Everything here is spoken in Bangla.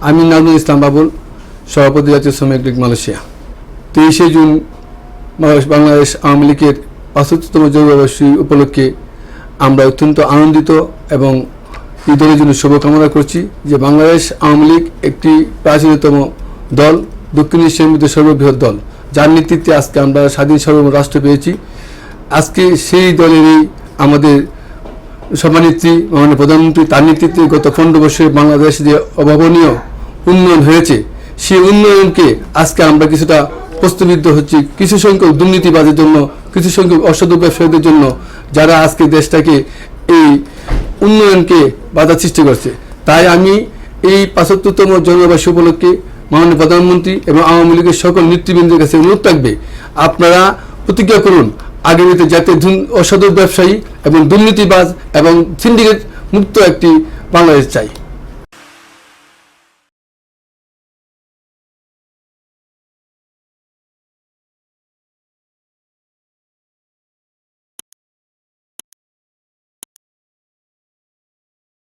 আমি নাজমুল ইসলাম বাবুল, সভাপতি জাতীয় শ্রমিক লীগ মালয়েশিয়া। তেইশে জুন বাংলাদেশ- আওয়ামী লীগের পঁচাত্তরতম জন্মবার্ষিকী উপলক্ষে আমরা অত্যন্ত আনন্দিত এবং দলের জন্য শুভকামনা করছি যে বাংলাদেশ আওয়ামী লীগ একটি প্রাচীনতম দল, দক্ষিণ এশিয়ার মধ্যে সর্ববৃহৎ দল। যার নেতৃত্বে আজকে আমরা স্বাধীন সার্বভৌম রাষ্ট্র পেয়েছি। আজকে সেই দলেরই আমাদের সভানেত্রী মাননীয় প্রধানমন্ত্রী তার নেতৃত্বে গত পনেরো বছরে বাংলাদেশ যে অভাবনীয় উন্নয়ন হয়েছে, সেই উন্নয়নকে আজকে আমরা কিছুটা প্রস্তুবিদ্ধ হচ্ছি। কিছু সংখ্যক দুর্নীতিবাদের জন্য, কিছু সংখ্যক অসাধু ব্যবসায়ীদের জন্য যারা আজকে দেশটাকে এই উন্নয়নকে বাধা সৃষ্টি করছে। তাই আমি এই পঁচাত্তরতম জন্মবার্ষী উপলক্ষে মাননীয় প্রধানমন্ত্রী এবং আওয়ামী লীগের সকল নেতৃবৃন্দের কাছে অনুরোধ থাকবে, আপনারা প্রতিজ্ঞা করুন আগামীতে যাতে অসাধু ব্যবসায়ী এবং দুর্নীতিবাজ এবং সিন্ডিকেট মুক্ত একটি বাংলাদেশ চাই।